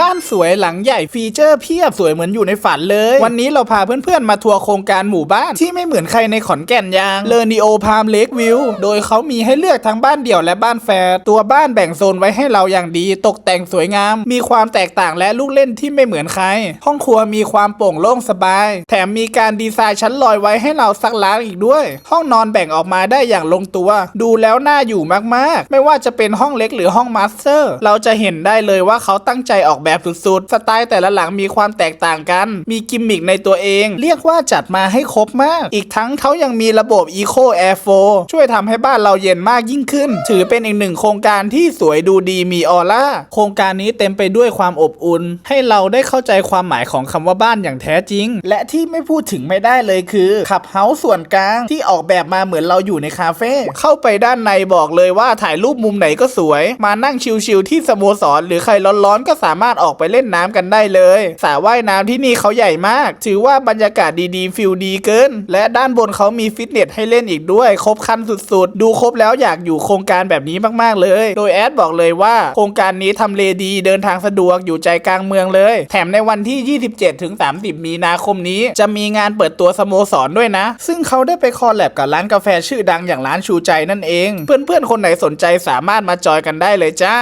บ้านสวยหลังใหญ่ฟีเจอร์เพียบสวยเหมือนอยู่ในฝันเลย วันนี้เราพาเพื่อนๆ มาทัวร์โครงการหมู่บ้านที่ไม่เหมือนใครในขอนแก่นยางเลอนิโอพามเลกวิวโดยเขามีให้เลือกทั้งบ้านเดี่ยวและบ้านแฝดตัวบ้านแบ่งโซนไว้ให้เราอย่างดี ตกแต่งสวยงาม มีความแตกต่างและลูกเล่นที่ไม่เหมือนใคร ห้องครัวมีความโปร่งโล่งสบาย แถมมีการดีไซน์ชั้นลอยไว้ให้เราซักล้างอีกด้วย ห้องนอนแบ่งออกมาได้อย่างลงตัว ดูแล้วน่าอยู่มากๆ ไม่ว่าจะเป็นห้องเล็กหรือห้องมาสเตอร์ เราจะเห็นได้เลยว่าเขาตั้งใจออกแบบสุดๆ สไตล์แต่ละหลังมีความแตกต่างกัน มีกิมมิคในตัวเอง เรียกว่าจัดมาให้ครบมาก อีกทั้งเขายังมีระบบ Eco Air Flow ช่วยทำให้บ้านเราเย็นมากยิ่งขึ้น ถือเป็นอีกหนึ่งโครงการที่สวยดูดีมีออร่า โครงการนี้เต็มไปด้วยความอบอุ่น ให้เราได้เข้าใจความหมายของคำว่าบ้านอย่างแท้จริง และที่ไม่พูดถึงไม่ได้เลยคือขับเฮาส์ส่วนกลางที่ออกแบบมาเหมือนเราอยู่ในคาเฟ่เข้าไปด้านในบอกเลยว่าถ่ายรูปมุมไหนก็สวย มานั่งชิลๆที่สโมสรหรือใครร้อนๆก็สามารถออกไปเล่นน้ำกันได้เลยสระว่ายน้ำที่นี่เขาใหญ่มาก ถือว่าบรรยากาศดีๆฟิลดีเกิน และด้านบนเขามีฟิตเนสให้เล่นอีกด้วย ครบครันสุดๆ ดูครบแล้วอยากอยู่โครงการแบบนี้มากๆเลย โดยแอดบอกเลยว่า โครงการนี้ทำเลดีเดินทางสะดวกอยู่ใจกลางเมืองเลย แถมในวันที่ 27ถึง30 มีนาคมนี้ จะมีงานเปิดตัวสโมสรด้วยนะ ซึ่งเขาได้ไปคอลแลบกับร้านกาแฟชื่อดังอย่างร้านชูใจนั่นเอง เพื่อนๆคนไหนสนใจสามารถมาจอยกันได้เลยจ้า